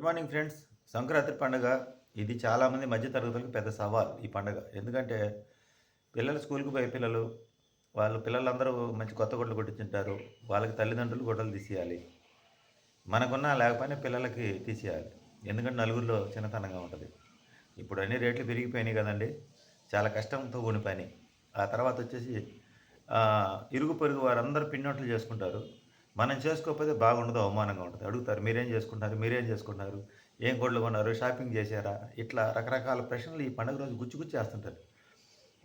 Good morning friends. Sankranti పండుగ ఇది చాలామంది మధ్యతరగతులకు పెద్ద సవాల్ ఈ పండుగ. ఎందుకంటే పిల్లలు స్కూల్కి పోయే పిల్లలు వాళ్ళు పిల్లలందరూ మంచి కొత్త గుడ్లు కొట్టించుంటారు. వాళ్ళకి తల్లిదండ్రులు గుడ్డలు తీసేయాలి. మనకున్న లేకపోయినా పిల్లలకి తీసేయాలి. ఎందుకంటే నలుగురిలో చిన్నతనంగా ఉంటుంది. ఇప్పుడు అన్ని రేట్లు పెరిగిపోయినాయి కదండి. చాలా కష్టంతో కూడిన పని. ఆ తర్వాత వచ్చేసి ఇరుగు పొరుగు వారందరూ పిన్నోట్లు చేసుకుంటారు. మనం చేసుకోకపోతే బాగుండదు అవమానంగా ఉంటుంది. అడుగుతారు మీరేం చేసుకుంటారు? మీరేం చేసుకుంటారు? ఏం గొడ్లు కొన్నారు షాపింగ్ చేశారా? ఇట్లా రకరకాల ప్రశ్నలు ఈ పండుగ రోజు గుచ్చి గుచ్చి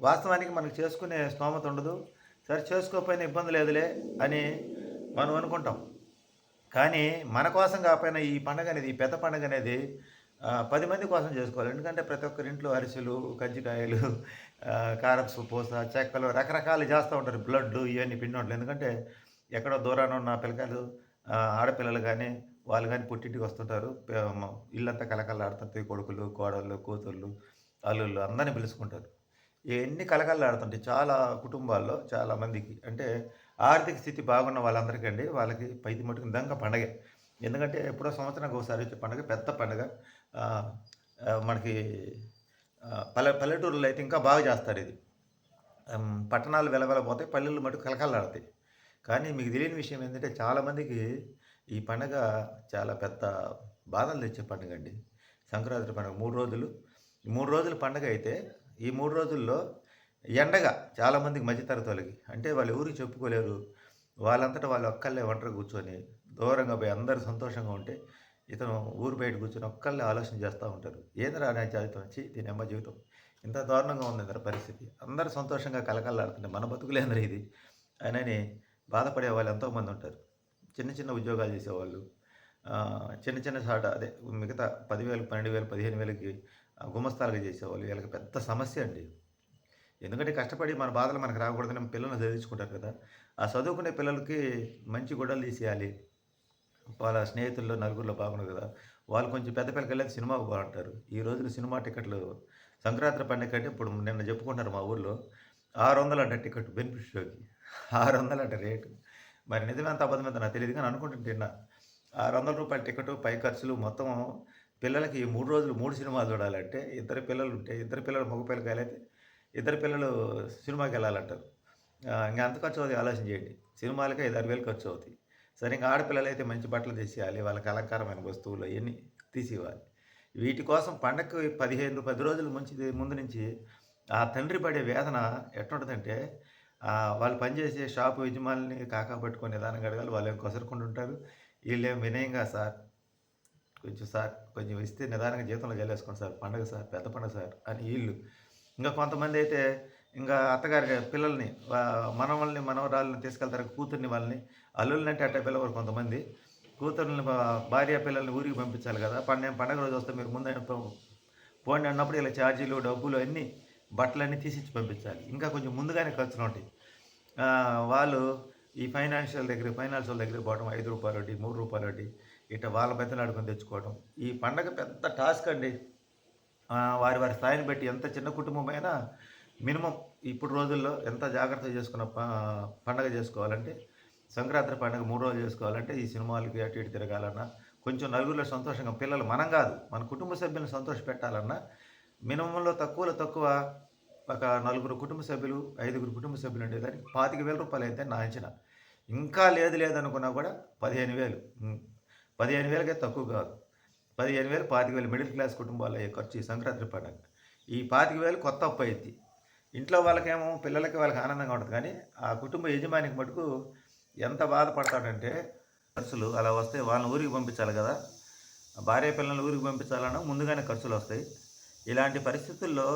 వాస్తవానికి మనకు చేసుకునే స్తోమత ఉండదు. సరే చేసుకోకపోయినా ఇబ్బంది లేదులే అని మనం అనుకుంటాం. కానీ మన కోసం కాకపోయినా ఈ పండగ అనేది ఈ పెద్ద పండగ అనేది పది మంది కోసం చేసుకోవాలి. ఎందుకంటే ప్రతి ఒక్కరి ఇంట్లో అరిసెలు కజ్జికాయలు కారపు పూస చెక్కలు రకరకాలు చేస్తూ ఉంటారు. బ్లడ్ ఇవన్నీ పిండి ఎందుకంటే ఎక్కడో దూరాన ఉన్న పిల్లకాయలు ఆడపిల్లలు కానీ వాళ్ళు కానీ పుట్టింటికి వస్తుంటారు. ఇల్లంతా కలకల్లాడుతుంటాయి కొడుకులు కోడళ్ళు కూతుళ్ళు అల్లుళ్ళు అందరిని పిలుచుకుంటారు. ఇవన్నీ కలకల్లాడుతుంటాయి చాలా కుటుంబాల్లో చాలా మందికి అంటే ఆర్థిక స్థితి బాగున్న వాళ్ళందరికీ అండి వాళ్ళకి పైది మటుకు నిజంగా పండగే. ఎందుకంటే ఎప్పుడో సంవత్సరానికి ఒకసారి వచ్చే పండుగ పెద్ద పండుగ. మనకి పల్లె పల్లెటూరులో అయితే ఇంకా బాగా చేస్తారు ఇది. పట్టణాలు వెలవెలపోతాయి పల్లెలు మటుకు కలకల్లాడతాయి కానీ మీకు తెలియని విషయం ఏంటంటే చాలామందికి ఈ పండగ చాలా పెద్ద బాధలు తెచ్చే పండుగ అండి. సంక్రాంతి పండుగ మూడు రోజులు. మూడు రోజుల పండుగ అయితే ఈ మూడు రోజుల్లో ఎండగా చాలామందికి మధ్యతరగతి వాళ్ళకి అంటే వాళ్ళు ఎవరికి చెప్పుకోలేరు. వాళ్ళంతటా వాళ్ళు ఒక్కళ్ళే ఒంటరి కూర్చొని దూరంగా పోయి అందరు సంతోషంగా ఉంటే ఇతను ఊరు బయట కూర్చొని ఒక్కళ్ళే ఆలోచన చేస్తూ ఉంటారు. ఏందిరా నా జీవితం? వచ్చి దీని అమ్మ జీవితం. ఇంత దారుణంగా ఉంది పరిస్థితి? అందరూ సంతోషంగా కలకల్లాడుతుంటే మన బతుకులేంద్ర ఇది? అని బాధపడే వాళ్ళు ఎంతోమంది ఉంటారు. చిన్న చిన్న ఉద్యోగాలు చేసేవాళ్ళు చిన్న చిన్న చాట అదే మిగతా పదివేలు పన్నెండు వేలు పదిహేను వేలకి గుమస్తాలుగా చేసేవాళ్ళు. వీళ్ళకి పెద్ద సమస్య అండి. ఎందుకంటే కష్టపడి మన బాధలు మనకు రాకూడదని పిల్లల్ని చదివించుకుంటారు కదా. ఆ చదువుకునే పిల్లలకి మంచి గొడవలు తీసేయాలి. వాళ్ళ స్నేహితుల్లో నలుగురిలో బాగుండదు కదా. వాళ్ళు కొంచెం పెద్ద పిల్లకి వెళ్ళి సినిమాకు బాగుంటారు ఈ రోజున సినిమా టికెట్లు సంక్రాంతి పండుగ కంటే ఇప్పుడు నిన్న చెప్పుకుంటారు మా ఊర్లో ఆరు వందలు అంటే టికెట్ బెనిఫిట్ షోకి. ఆరు వందలు అంట రేటు మరి నిజమేంత అబద్ధమైంత నాకు తెలియదు కానీ అనుకుంటుంటున్నా ఆరు వందల రూపాయల టికెట్ పై ఖర్చులు మొత్తం పిల్లలకి ఈ మూడు రోజులు మూడు సినిమాలు చూడాలంటే ఇద్దరు పిల్లలు ఉంటే ఇద్దరు పిల్లలు మగ పిల్లకాయలైతే ఇద్దరు పిల్లలు సినిమాకి వెళ్ళాలంటారు. ఇంకా ఎంత ఖర్చు అవుతుంది ఆలోచన చేయండి. సినిమాలకే ఐదు ఆరు వేలు ఖర్చు అవుతాయి సరే ఇంకా ఆడపిల్లలు అయితే మంచి బట్టలు తీసేయాలి వాళ్ళకి అలంకారమైన వస్తువులు అవన్నీ తీసివ్వాలి వీటి కోసం పండగకి పదిహేను పది రోజుల ముంచి ముందు నుంచి ఆ తండ్రి పడే వేదన ఎట్లుంటుందంటే వాళ్ళు పనిచేసే షాపు యజమానిని కాకా పట్టుకొని నిదానంగా అడగాలి వాళ్ళు ఏం కొసరుకుంటుంటారు వీళ్ళేం వినయంగా సార్ కొంచెం సార్ కొంచెం ఇస్తే నిదానంగా జీతంలో జల్లేసుకోండి సార్ పండగ సార్ పెద్ద పండగ సార్ అని వీళ్ళు. ఇంకా కొంతమంది అయితే ఇంకా అత్తగారి పిల్లల్ని మనవల్ని మనవరాళ్ళని తీసుకెళ్తారు కూతుర్ని వాళ్ళని. అల్లుల్ని అంటే అట్ట పిల్లవారు కొంతమంది. కూతుర్ని భార్య పిల్లల్ని ఊరికి పంపించాలి కదా. పండుగ పండగ రోజు వస్తే మీరు ముందు ఫోన్ పోండి అన్నప్పుడు ఇలా ఛార్జీలు డబ్బులు అన్నీ బట్టలన్నీ తీసిచ్చి పంపించాలి. ఇంకా కొంచెం ముందుగానే ఖర్చులు ఉంటాయి. వాళ్ళు ఈ ఫైనాన్షియల్ దగ్గర ఫైనాన్షియల్ దగ్గర పోవడం ఐదు రూపాయలు ఒకటి మూడు రూపాయలు ఒకటి ఇట్లా వాళ్ళ పెద్దలు ఆడుకొని తెచ్చుకోవడం ఈ పండగ పెద్ద టాస్క్ అండి. వారి వారి స్థాయిని బట్టి ఎంత చిన్న కుటుంబం అయినా మినిమం ఇప్పుడు రోజుల్లో ఎంత జాగ్రత్త చేసుకున్న పండగ చేసుకోవాలంటే సంక్రాంతి పండుగ మూడు రోజులు చేసుకోవాలంటే ఈ సినిమాలకి అటు ఇటు తిరగాలన్నా కొంచెం నలుగురిలో సంతోషంగా పిల్లలు మనం కాదు మన కుటుంబ సభ్యులను సంతోష పెట్టాలన్నా మినిమంలో తక్కువలో తక్కువ ఒక నలుగురు కుటుంబ సభ్యులు ఐదుగురు కుటుంబ సభ్యులు ఉండేదానికి పాతిక వేల రూపాయలు అయితే నా అంచనా. ఇంకా లేదు లేదనుకున్నా కూడా పదిహేను వేలు. పదిహేను వేలకే తక్కువ కాదు. పదిహేను వేలు పాతిక వేలు మిడిల్ క్లాస్ కుటుంబాలు అయ్యే ఖర్చు ఈ సంక్రాంతి పండుగ. ఈ పాతిక వేలు కొత్త అప్పు అయింది ఇంట్లో వాళ్ళకేమో పిల్లలకి వాళ్ళకి ఆనందంగా ఉంటుంది. కానీ ఆ కుటుంబ యజమానికి మటుకు ఎంత బాధపడతాడంటే ఖర్చులు అలా వస్తే వాళ్ళని ఊరికి పంపించాలి కదా. భార్య పిల్లల్ని ఊరికి పంపించాలన్నా ముందుగానే ఖర్చులు వస్తాయి. ఇలాంటి పరిస్థితుల్లో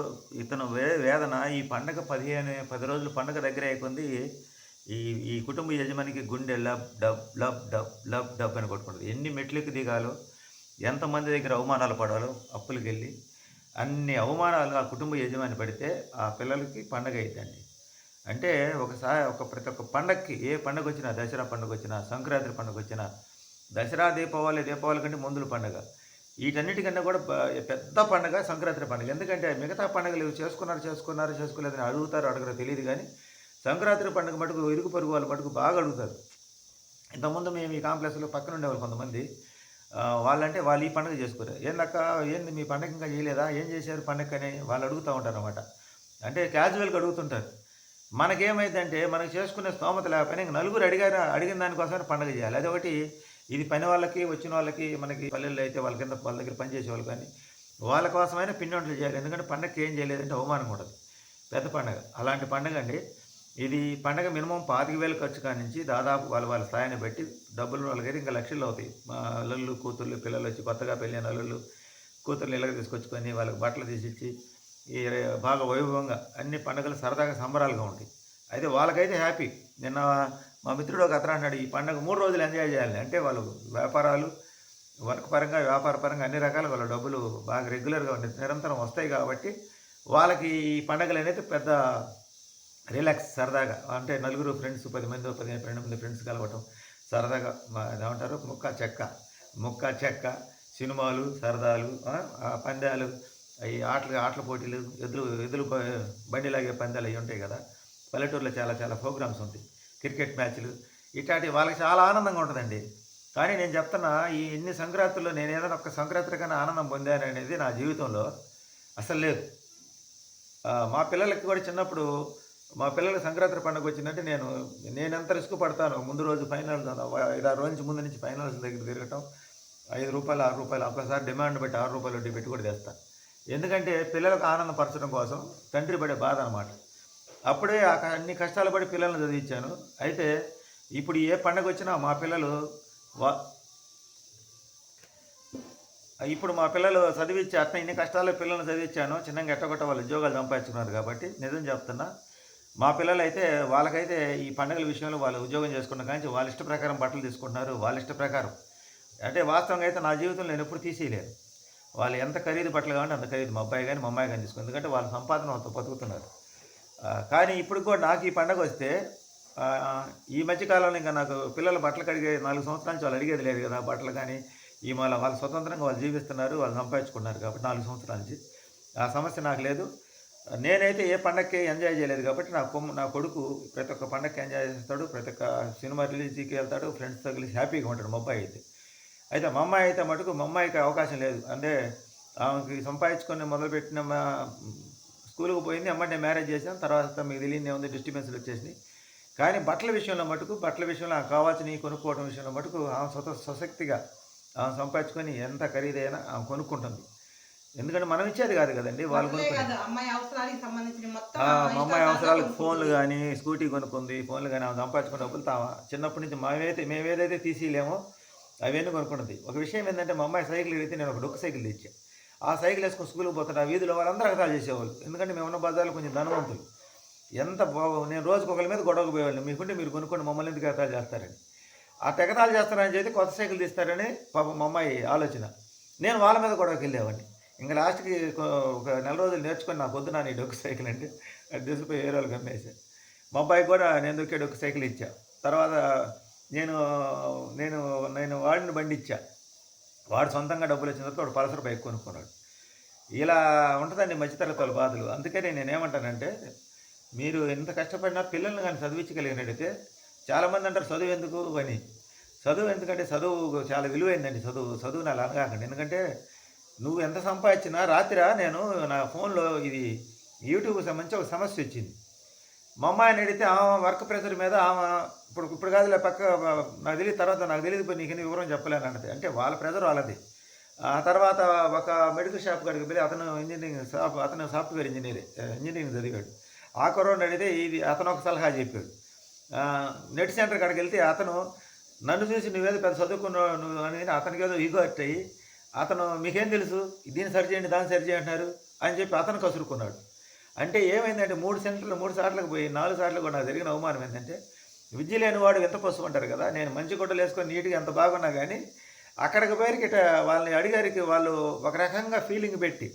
ఇతను వే వేదన ఈ పండగ పదిహేను పది రోజులు పండగ దగ్గర అయిపోయింది ఈ ఈ కుటుంబ యజమానికి గుండె lub dub lub dub lub dub అని కొట్టుకుంటుంది. ఎన్ని మెట్లకి దిగాలో ఎంతమంది దగ్గర అవమానాలు పడాలో అప్పులకి వెళ్ళి అన్ని అవమానాలు ఆ కుటుంబ యజమాని పడితే ఆ పిల్లలకి పండగ అవుతుందండి అంటే ఒకసారి ఒక ప్రతి ఒక్క పండగకి ఏ పండగ వచ్చినా దసరా పండుగ వచ్చినా సంక్రాంతి పండుగ వచ్చినా దసరా దీపావళి దీపావళి కంటే ముందుల పండుగ. వీటన్నిటికన్నా కూడా పెద్ద పండుగ సంక్రాంతి పండుగ. ఎందుకంటే మిగతా పండుగలు ఇవి చేసుకున్నారు చేసుకున్నారు చేసుకోలేదని అడుగుతారు అడగరు తెలియదు కానీ సంక్రాంతి పండుగ మటుకు ఇరుగు పరుగు వాళ్ళు మటుకు బాగా అడుగుతారు. ఇంతకుముందు మేము ఈ కాంప్లెక్స్లో పక్కన ఉండేవాళ్ళు కొంతమంది. వాళ్ళంటే వాళ్ళు ఈ పండుగ చేసుకోరు ఏందక్క ఏంది మీ పండగ ఇంకా చేయలేదా? ఏం చేశారు పండగ అని వాళ్ళు అడుగుతూ ఉంటారు అనమాట అంటే క్యాజువల్గా అడుగుతుంటారు. మనకేమైందంటే మనకు చేసుకునే స్తోమత లేకపోయినా ఇంక నలుగురు అడిగారు అడిగిన దానికోసం పండుగ చేయాలి. అదొకటి. ఇది పని వాళ్ళకి వచ్చిన వాళ్ళకి మనకి పల్లెల్లో అయితే వాళ్ళ కింద వాళ్ళ దగ్గర పనిచేసే వాళ్ళు కానీ వాళ్ళ కోసమైనా పిండి వంటలు చేయాలి. ఎందుకంటే పండగకి ఏం చేయలేదంటే అవమానం ఉండదు. పెద్ద పండగ. అలాంటి పండగ అండి. ఇది పండగ మినిమం పాతిక వేల ఖర్చు కానించి దాదాపు వాళ్ళ వాళ్ళ స్థాయిని బట్టి డబ్బులు వాళ్ళకి ఇంకా లక్షల్లో అవుతాయి. మా అల్లుళ్ళు కూతుర్లు పిల్లలు వచ్చి కొత్తగా పెళ్ళిన అల్లుళ్ళు కూతుర్లు ఇళ్ళకి తీసుకొచ్చుకొని వాళ్ళకి బట్టలు తీసిచ్చి ఈ బాగా వైభవంగా అన్ని పండుగలు సరదాగా సంబరాలుగా ఉంటాయి. అయితే వాళ్ళకైతే హ్యాపీ. నిన్న మా మిత్రుడు ఒక అతను అన్నాడు ఈ పండుగ మూడు రోజులు ఎంజాయ్ చేయాలి. అంటే వాళ్ళు వ్యాపారాలు వర్క్ పరంగా వ్యాపార పరంగా అన్ని రకాల వాళ్ళ డబ్బులు బాగా రెగ్యులర్గా ఉండే నిరంతరం వస్తాయి కాబట్టి వాళ్ళకి ఈ పండగలు అనేది పెద్ద రిలాక్స్ సరదాగా అంటే నలుగురు ఫ్రెండ్స్ పది మంది పదిహేను పన్నెండు మంది ఫ్రెండ్స్ కలవటం సరదాగా మా ఏమంటారు? ముక్క చెక్క ముక్క చెక్క సినిమాలు సరదాలు ఆ, పందాలు ఈ ఆటలు ఆటల పోటీలు ఎదురు ఎదురు బ- బండి లాగే పందాలు అవి ఉంటాయి కదా పల్లెటూరులో చాలా చాలా ప్రోగ్రామ్స్ ఉంటాయి. క్రికెట్ మ్యాచ్లు ఇట్లాంటి వాళ్ళకి చాలా ఆనందంగా ఉంటుందండి. కానీ నేను చెప్తున్నా ఈ ఎన్ని సంక్రాంతుల్లో నేను ఏదైనా ఒక సంక్రాంతి కన్నా ఆనందం పొందాను అనేది నా జీవితంలో అసలు లేదు. మా పిల్లలకి కూడా చిన్నప్పుడు మా పిల్లల సంక్రాంతి పండుగ వచ్చిందంటే నేను నేను ఎంత రిస్క్ పడతాను ముందు రోజు ఫైనల్స్ ఐదారు రోజు నుంచి ముందు నుంచి ఫైనల్స్ దగ్గర తిరగటం ఐదు రూపాయలు ఆరు రూపాయలు ఒక్కసారి డిమాండ్ బట్టి ఆరు రూపాయలు వడ్డీ పెట్టి కూడా తెస్తాను ఎందుకంటే పిల్లలకు ఆనందపరచడం కోసం తండ్రి పడే బాధ అనమాట అప్పుడే అన్ని కష్టాలు పడి పిల్లల్ని చదివించాను. అయితే ఇప్పుడు ఏ పండగ వచ్చినా మా పిల్లలు వా ఇప్పుడు మా పిల్లలు చదివించి అట్లా ఇన్ని కష్టాలు పిల్లల్ని చదివించాను. చిన్నగా ఎట్టగొట్ట వాళ్ళు ఉద్యోగాలు సంపాదించుకున్నారు కాబట్టి నిజం చెప్తున్నా. మా పిల్లలు అయితే వాళ్ళకైతే ఈ పండుగల విషయంలో వాళ్ళు ఉద్యోగం చేసుకున్న కానీ వాళ్ళ ఇష్ట ప్రకారం బట్టలు తీసుకుంటున్నారు. వాళ్ళ ఇష్ట ప్రకారం. అంటే వాస్తవంగా అయితే నా జీవితంలో నేను ఎప్పుడు తీసేయలేను వాళ్ళు ఎంత ఖరీదు బట్టలు కావాలంటే అంత ఖరీదు. మా అబ్బాయి కానీ మా అమ్మాయి కానీ తీసుకుంది ఎందుకంటే వాళ్ళ సంపాదన వాళ్ళతో బతుకుతున్నారు. కానీ ఇప్పుడు కూడా నాకు ఈ పండగ వస్తే ఈ మధ్యకాలంలో ఇంకా నాకు పిల్లల బట్టలు కడిగే నాలుగు సంవత్సరాల నుంచి వాళ్ళు అడిగేది లేదు కదా బట్టలు కానీ ఈ మళ్ళీ వాళ్ళు స్వతంత్రంగా వాళ్ళు జీవిస్తున్నారు వాళ్ళు సంపాదించుకున్నారు కాబట్టి నాలుగు సంవత్సరాల నుంచి. ఆ సమస్య నాకు లేదు. నేనైతే ఏ పండగకి ఎంజాయ్ చేయలేదు కాబట్టి నా కొమ్ము నా కొడుకు ప్రతి ఒక్క పండగకి ఎంజాయ్ చేస్తాడు ప్రతి ఒక్క సినిమా రిలీజ్కి వెళ్తాడు ఫ్రెండ్స్తో కలిసి హ్యాపీగా ఉంటాడు మా అబ్బాయి అయితే. అయితే మా అమ్మాయి అయితే మటుకు మా అమ్మాయికి అవకాశం లేదు. అంటే ఆమెకి సంపాదించుకొని మొదలుపెట్టిన మా స్కూల్కి పోయింది అమ్మ నేను మ్యారేజ్ చేశాను తర్వాత మీకు తెలియని ఉంది డిస్టర్బెన్స్లు వచ్చేసినాయి. కానీ బట్టల విషయంలో మటుకు బట్టల విషయంలో ఆమెకు కావాల్సినవి కొనుక్కోవడం విషయంలో మటుకు ఆమె స్వత స్వశక్తిగా ఆమె సంపాదించుకొని ఎంత ఖరీదైనా ఆమె కొనుక్కుంటుంది. ఎందుకంటే మనం ఇచ్చేది కాదు కదండి వాళ్ళు అమ్మాయి మా అమ్మాయి అవసరాలకు. ఫోన్లు కానీ స్కూటీ కొనుక్కుంది ఫోన్లు కానీ ఆమె సంపాదించుకున్న డబ్బులు తామ చిన్నప్పటి నుంచి మేమైతే మేమేదైతే తీసేయలేమో అవన్నీ కొనుక్కుంటుంది? ఒక విషయం ఏంటంటే మా అమ్మాయి సైకిల్ అడిగితే నేను ఒక డొక్క సైకిల్ తెచ్చా. ఆ సైకిల్ వేసుకుని స్కూల్కి పోతాడు ఆ వీధిలో వాళ్ళందరూ అగతాలు చేసేవాళ్ళు. ఎందుకంటే మేము ఉన్న బజార్లో కొంచెం ధనవంతులు. ఎంత బాగు నేను రోజుకి ఒకరి మీద గొడవకు పోయేవాళ్ళు మీకుంటే మీరు కొనుక్కోండి మమ్మల్ని ఎందుకు ఎగతాలు చేస్తారని. ఆ తెగతాలు చేస్తారని చెప్పి కొత్త సైకిల్ తీస్తారని పాపం మా అమ్మాయి ఆలోచన. నేను వాళ్ళ మీద గొడవకి వెళ్ళేవాడిని. ఇంకా లాస్ట్కి ఒక నెల రోజులు నేర్చుకుని నాకు వద్దు నా నీ డొక్కు సైకిల్ అంటే అది తెలిసిపోయి వేరే వాళ్ళకి అమ్మేసా మా అబ్బాయి కూడా నేను దొక్కే డొక్కు సైకిల్ ఇచ్చా. తర్వాత నేను నేను నేను వాడిని బండి ఇచ్చా. వాడు సొంతంగా డబ్బులు వచ్చిన తర్వాత వాడు పల్సర్ బైక్ కొనుక్కున్నాడు. ఇలా ఉంటుందండి మధ్యతరగతి వాళ్ళ బాధలు. అందుకని నేను ఏమంటానంటే మీరు ఎంత కష్టపడినా పిల్లల్ని కానీ చదివించగలిగినట్టయితే చాలామంది అంటారు చదువు ఎందుకు? అని. చదువు ఎందుకంటే చదువు చాలా విలువైందండి. చదువు చదువు అలా అనగాకండి ఎందుకంటే నువ్వు ఎంత సంపాదించినా రాత్రి నేను నా ఫోన్లో ఇది యూట్యూబ్కి సంబంధించి ఒక సమస్య వచ్చింది. మా అమ్మాయిని అడిగితే ఆమె వర్క్ ప్రెషర్ మీద ఆమె ఇప్పుడు ఇప్పుడు కాదులే పక్క నాకు తెలియదు తర్వాత నాకు తెలియదు నీకు నీకు వివరం చెప్పలేను అన్నది. అంటే వాళ్ళ ప్రెజర్ వాళ్ళది. ఆ తర్వాత ఒక మెడికల్ షాప్ కాడికి వెళ్ళి అతను ఇంజనీరింగ్ షాప్ అతను సాఫ్ట్వేర్ ఇంజనీర్ ఇంజనీరింగ్ చదివాడు. ఆ కరోనా అడిగితే ఇది అతను ఒక సలహా చెప్పాడు. నెట్ సెంటర్ కాడికి వెళ్తే అతను నన్ను చూసి నువ్వేదో పెద్ద చదువుకున్నావు నువ్వు అని అతనికి ఏదో ఈగో అయ్యి అతను మీకేం తెలుసు? దీన్ని సరి చేయండి దాన్ని సరి చేయంటున్నారు అంటున్నారు అని చెప్పి అతను కసురుకున్నాడు. అంటే ఏమైందంటే మూడు సెంటర్లు మూడు సార్లకు పోయి నాలుగు సార్లు కూడా నాకు జరిగిన అవమానం ఏంటంటే విద్య లేని వాడు ఎంత పసుపు అంటారు కదా నేను మంచి గుడ్డలు వేసుకొని నీట్గా ఎంత బాగున్నా కానీ అక్కడికి పోయికి ఇట వాళ్ళని అడిగారికి వాళ్ళు ఒక రకంగా ఫీలింగ్ పెట్టి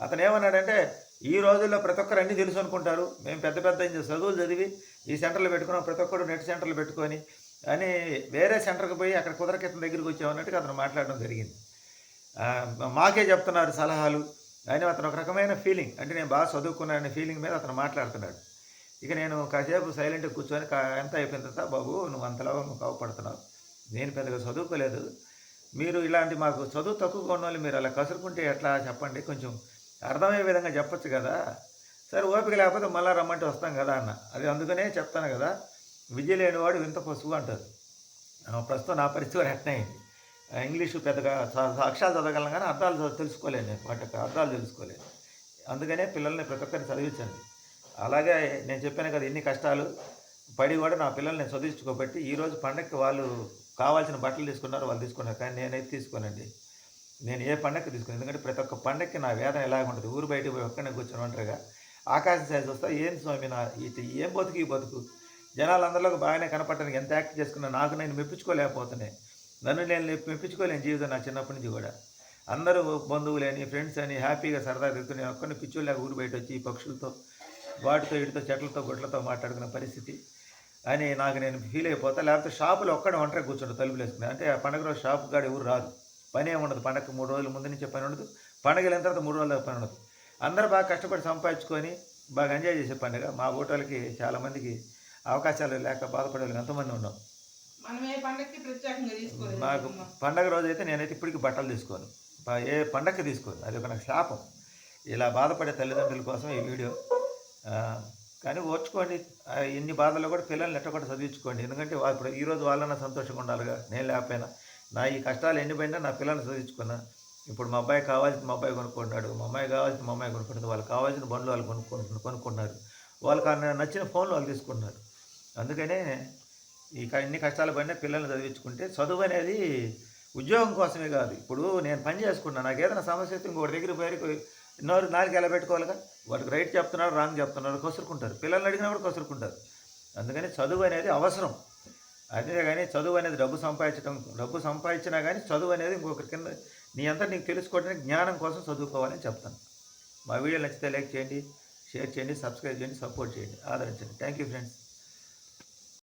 అతను ఏమన్నాడంటే ఈ రోజుల్లో ప్రతి ఒక్కరు అన్నీ తెలుసు అనుకుంటారు మేము పెద్ద పెద్ద చదువులు చదివి ఈ సెంటర్లు పెట్టుకున్నాం ప్రతి ఒక్కరు నెట్ సెంటర్లు పెట్టుకొని అని వేరే సెంటర్కి పోయి అక్కడ కుదరకితం దగ్గరికి వచ్చామన్నట్టుగా అతను మాట్లాడడం జరిగింది. మాకే చెప్తున్నారు సలహాలు కానీ అతను ఒక రకమైన ఫీలింగ్ అంటే నేను బాగా చదువుకున్నాననే ఫీలింగ్ మీద అతను మాట్లాడుతున్నాడు. ఇక నేను కాసేపు సైలెంట్గా కూర్చొని ఎంత అయిపోయిన తర్వాత బాబు నువ్వు అంతలా నువ్వు కావపడుతున్నావు నేను పెద్దగా చదువుకోలేదు. మీరు ఇలాంటి మాకు చదువు తక్కువగా ఉన్న వాళ్ళు మీరు అలా కసురుకుంటే ఎట్లా? చెప్పండి. కొంచెం అర్థమయ్యే విధంగా చెప్పొచ్చు కదా. సరే ఓపిక లేకపోతే మళ్ళీ రమ్మంటే వస్తాం కదా అన్న. అది అందుకనే చెప్తాను కదా. విద్య లేనివాడు వింత పసుపు అంటారు. ప్రస్తుతం నా పరిస్థితి కూడా ఇంగ్లీషు పెద్దగా అక్షరాలు చదవగలను కానీ అర్థాలు చ- తెలుసుకోలేను నేను వాటి యొక్క అర్థాలు తెలుసుకోలేను అందుకనే పిల్లల్ని ప్రతి ఒక్కరిని చదివించండి. అలాగే నేను చెప్పాను కదా ఎన్ని కష్టాలు పడి కూడా నా పిల్లల్ని నేను చదివించుకోబట్టి ఈరోజు పండగకి వాళ్ళు కావాల్సిన బట్టలు తీసుకున్నారు వాళ్ళు తీసుకున్నారు కానీ నేనైతే తీసుకోనండి. నేను ఏ పండగకి తీసుకున్నాను ఎందుకంటే ప్రతి ఒక్క పండగకి నా వేదన ఎలాగ ఉంటుంది? ఊరు బయటకు పోయి ఒక్కడిని కూర్చొని ఒంటరిగా ఆకాశం సైజ్ వస్తా ఏం స్వామి నా ఇటు ఏం బతుకు ఈ బతుకు? జనాలందరిలోకి బాగానే కనపడటానికి ఎంత యాక్ట్ చేసుకున్నా నాకు నేను మెప్పించుకోలేకపోతున్నాయి. నన్ను నేను మెప్పించుకోలేను జీవితం నా చిన్నప్పటి నుంచి కూడా. అందరూ బంధువులని ఫ్రెండ్స్ అని హ్యాపీగా సరదా తిరుగుతూ నేను ఒక్కరిని పిచ్చోళ్ళగా ఊరు బయట వచ్చి పక్షులతో వాటితో ఇటుతో చెట్లతో గుట్లతో మాట్లాడుకున్న పరిస్థితి. అని నాకు నేను ఫీల్ అయిపోతా. లేకపోతే షాపులో ఒక్కడే ఒంటరి కూర్చుంటా తలుపులు వేసుకుని అంటే ఆ పండగ రోజు షాపు కాడ ఎవరు రాదు. పని ఉండదు. పండగ మూడు రోజుల ముందు నుంచే పని ఉండదు. పండగ వెళ్ళిన తర్వాత మూడు రోజుల పని ఉండదు. అందరూ బాగా కష్టపడి సంపాదించుకొని బాగా ఎంజాయ్ చేసే పండుగ. మా ఓటర్లకి చాలామందికి అవకాశాలు లేక బాధపడే వాళ్ళు ఎంతమంది ఉన్నాం. నాకు పండగ రోజు అయితే నేనైతే ఇప్పటికీ బట్టలు తీసుకోను. ఏ పండగకి తీసుకోను అది ఒక నాకు శాపం. ఇలా బాధపడే తల్లిదండ్రుల కోసం ఈ వీడియో. కానీ ఓర్చుకోండి. ఎన్ని ఇన్ని బాధల్లో కూడా పిల్లల్ని ఎట్ట కూడా చదివించుకోండి. ఎందుకంటే ఇప్పుడు ఈరోజు వాళ్ళన్నా సంతోషంగా ఉండాలిగా. నేను లేకపోయినా. నా ఈ కష్టాలు ఎన్ని పోయినా నా పిల్లల్ని చదివించుకున్నా. ఇప్పుడు మా అబ్బాయి కావాల్సిన మా అబ్బాయి కొనుక్కుంటున్నాడు. మా అమ్మాయి కావాల్సిన మా అమ్మాయి కొనుక్కుంటుంది వాళ్ళు కావాల్సిన బండ్లు వాళ్ళు కొనుక్కుంటున్నారు కొనుక్కున్నారు. వాళ్ళకి నచ్చిన ఫోన్లు వాళ్ళు తీసుకుంటున్నారు. అందుకనే ఈ ఇన్ని కష్టాలు పడినా పిల్లల్ని చదివించుకుంటే చదువు అనేది ఉద్యోగం కోసమే కాదు. ఇప్పుడు నేను పని చేసుకున్నాను నాకు ఏదైనా సమస్య వస్తే ఇంకోటి దగ్గర పోయి నోరు నాలుగు ఎలా పెట్టుకోవాలిగా? వాటికి రైట్ చెప్తున్నారు రాంగ్ చెప్తున్నారు కసురుకుంటారు. పిల్లల్ని అడిగినా కూడా కసురుకుంటారు. అందుకని చదువు అనేది అవసరం. అదే కానీ చదువు అనేది డబ్బు సంపాదించడం డబ్బు సంపాదించినా కానీ చదువు అనేది ఇంకొకరి కింద నీ అంతా నీకు తెలుసుకోవడానికి జ్ఞానం కోసం చదువుకోవాలని చెప్తాను. మా వీడియో నచ్చితే లైక్ చేయండి షేర్ చేయండి సబ్స్క్రైబ్ చేయండి సపోర్ట్ చేయండి. ఆదరించండి. Thank you friends.